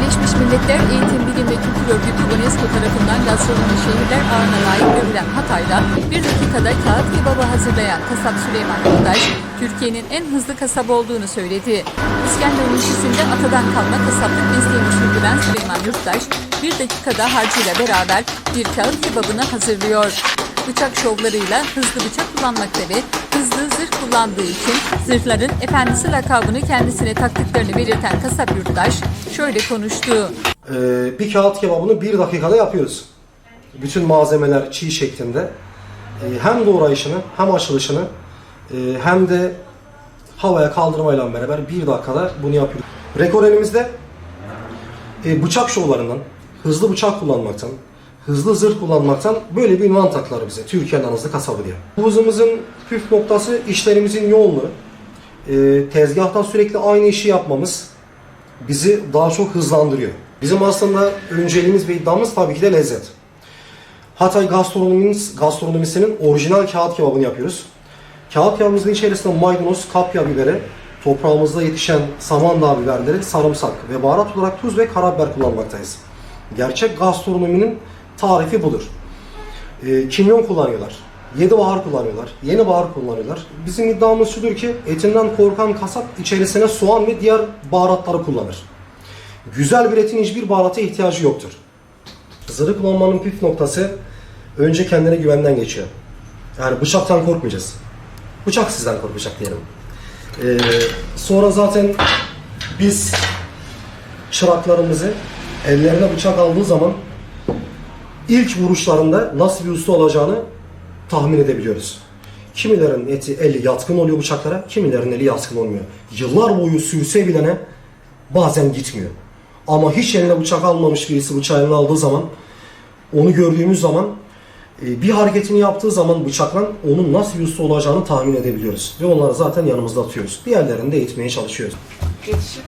Milletler Eğitim Bilim ve Kültür Örgütü UNESCO tarafından gastronomi şehirler ağına layık görülen Hatay'da bir dakikada kağıt kebabı hazırlayan kasap Süleyman Yurdaş, Türkiye'nin en hızlı kasabı olduğunu söyledi. İskender ilçesinde atadan kalma kasaplık mesleğini sürdüren Süleyman Yurdaş, bir dakikada harcıyla beraber bir kağıt kebabını hazırlıyor. Bıçak şovlarıyla hızlı bıçak kullanmakta ve hızlı zırh kullandığı için zırhların efendisi lakabını kendisine taktıklarını belirten kasap yurttaş şöyle konuştu. Ee, bir kağıt kebabını bir dakikada yapıyoruz. Bütün malzemeler çiğ şeklinde. Ee, hem doğrayışını hem açılışını e, hem de havaya kaldırmayla beraber bir dakikada bunu yapıyoruz. Rekor elimizde e, bıçak şovlarından, hızlı bıçak kullanmaktan, hızlı zırh kullanmaktan böyle bir ünvan taktılar bize. Türkiye'nin en hızlı kasabı diye. Bu hızımızın püf noktası işlerimizin yoğunluğu. E, tezgahta sürekli aynı işi yapmamız bizi daha çok hızlandırıyor. Bizim aslında önceliğimiz ve iddiamız tabii ki de lezzet. Hatay gastronomimiz, gastronomisinin orijinal kağıt kebabını yapıyoruz. Kağıt kebabımızın içerisinde maydanoz, kapya biberi, toprağımızda yetişen samandağ biberleri, sarımsak ve baharat olarak tuz ve karabiber kullanmaktayız. Gerçek gastronominin tarifi budur. E, kimyon kullanıyorlar. Yedi bahar kullanıyorlar. Yeni bahar kullanıyorlar. Bizim iddiamız şudur ki etinden korkan kasap içerisine soğan ve diğer baharatları kullanır. Güzel bir etin hiçbir baharata ihtiyacı yoktur. Zırhı kullanmanın püf noktası önce kendine güvenden geçiyor. Yani bıçaktan korkmayacağız. Bıçak sizden korkacak diyelim. Ee, sonra zaten biz çıraklarımızı ellerine bıçak aldığı zaman ilk vuruşlarında nasıl bir usta olacağını tahmin edebiliyoruz. Kimilerin eti eli yatkın oluyor bıçaklara, kimilerin eli yatkın olmuyor. Yıllar boyu sürse bilene bazen gitmiyor. Ama hiç eline bıçak almamış birisi bıçağı eline aldığı zaman onu gördüğümüz zaman e, bir hareketini yaptığı zaman bıçakla onun nasıl bir usta olacağını tahmin edebiliyoruz. Ve onları zaten yanımızda atıyoruz. Diğerlerini de eğitmeye çalışıyoruz. Yetişip